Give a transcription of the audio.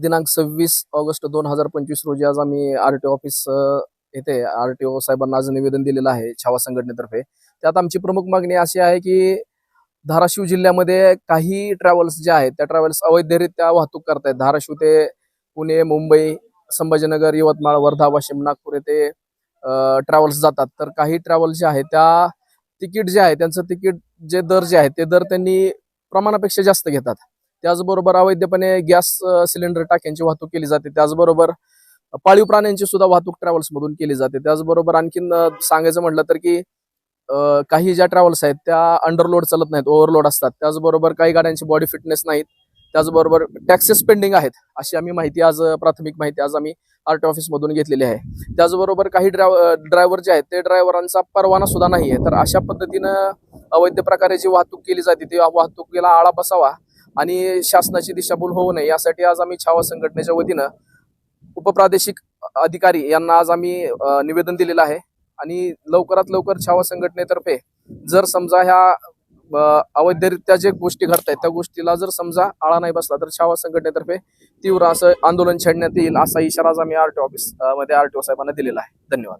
दिनांक सव्वीस ऑगस्ट दोन हजार पंचवीस रोजी आज आम्ही आर टी ओ ऑफिस येते आर टी ओ साहेबांना आज निवेदन दिलेलं आहे छावा संघटनेतर्फे. त्यात आमची प्रमुख मागणी अशी आहे की धाराशिव जिल्ह्यामध्ये काही ट्रॅव्हल्स जे आहेत त्या ट्रॅव्हल्स अवैधरित्या वाहतूक करतायत. धाराशिव ते पुणे मुंबई संभाजीनगर यवतमाळ वर्धा वाशिम नागपूर येथे ट्रॅव्हल्स जातात. तर काही ट्रॅव्हल्स जे आहेत त्या तिकीट जे आहे त्यांचं तिकीट जे दर जे आहे ते दर त्यांनी प्रमाणापेक्षा जास्त घेतात. त्याचबरोबर अवैधपणे गॅस सिलेंडर टाक्यांची वाहतूक केली जाते. त्याचबरोबर पाळीव प्राण्यांची सुद्धा वाहतूक ट्रॅव्हल्समधून केली जाते. त्याचबरोबर आणखीन सांगायचं म्हटलं तर की काही ज्या ट्रॅव्हल्स आहेत त्या अंडरलोड चालत नाहीत ओव्हरलोड असतात. त्याचबरोबर काही गाड्यांची बॉडी फिटनेस नाहीत. त्याचबरोबर टॅक्सेस पेंडिंग आहेत अशी आम्ही माहिती आज प्राथमिक माहिती आज आम्ही आर टी ऑफिसमधून घेतलेली आहे. त्याचबरोबर काही ड्रायव्हर जे आहेत ते ड्रायव्हरांचा परवाना सुद्धा नाही आहे तर अशा पद्धतीनं अवैध प्रकारे जी वाहतूक केली जाते ती वाहतुकीला आळा बसावा. आणि शासनाची दिशाभूल होऊ नये यासाठी आज आम्ही छावा संघटनेच्या वतीनं उपप्रादेशिक अधिकारी यांना आज आम्ही निवेदन दिलेलं आहे. आणि लवकरात लवकर छावा संघटनेतर्फे जर समजा ह्या अवैधरित्या जे गोष्टी घडत आहेत त्या गोष्टीला जर समजा आळा नाही बसला तर छावा संघटनेतर्फे तीव्र असं आंदोलन छेडण्यात येईल असा इशारा आज आम्ही टी ऑफिसमध्ये आर टी ओ साहेबांना दिलेला आहे. धन्यवाद.